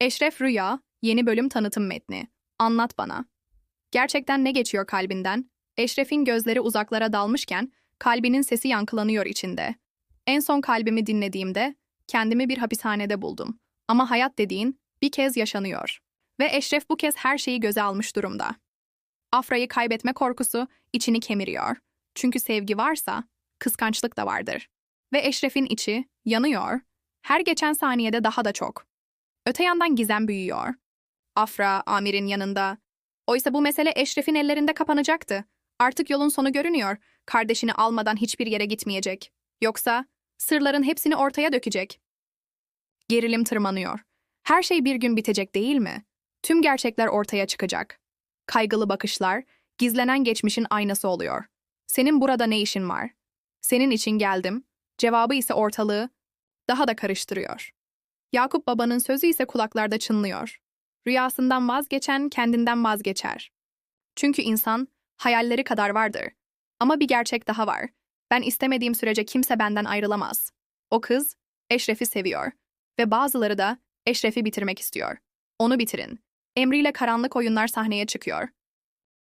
Eşref Rüya, yeni bölüm tanıtım metni. Anlat bana. Gerçekten ne geçiyor kalbinden? Eşref'in gözleri uzaklara dalmışken kalbinin sesi yankılanıyor içinde. En son kalbimi dinlediğimde kendimi bir hapishanede buldum. Ama hayat dediğin bir kez yaşanıyor. Ve Eşref bu kez her şeyi göze almış durumda. Afra'yı kaybetme korkusu içini kemiriyor. Çünkü sevgi varsa kıskançlık da vardır. Ve Eşref'in içi yanıyor. Her geçen saniyede daha da çok. Öte yandan gizem büyüyor. Afra, Amir'in yanında. Oysa bu mesele Eşref'in ellerinde kapanacaktı. Artık yolun sonu görünüyor. Kardeşini almadan hiçbir yere gitmeyecek. Yoksa sırların hepsini ortaya dökecek. Gerilim tırmanıyor. Her şey bir gün bitecek değil mi? Tüm gerçekler ortaya çıkacak. Kaygılı bakışlar, gizlenen geçmişin aynası oluyor. Senin burada ne işin var? Senin için geldim. Cevabı ise ortalığı daha da karıştırıyor. Yakup babanın sözü ise kulaklarda çınlıyor. Rüyasından vazgeçen kendinden vazgeçer. Çünkü insan hayalleri kadar vardır. Ama bir gerçek daha var. Ben istemediğim sürece kimse benden ayrılamaz. O kız Eşref'i seviyor ve bazıları da Eşref'i bitirmek istiyor. Onu bitirin. Emriyle karanlık oyunlar sahneye çıkıyor.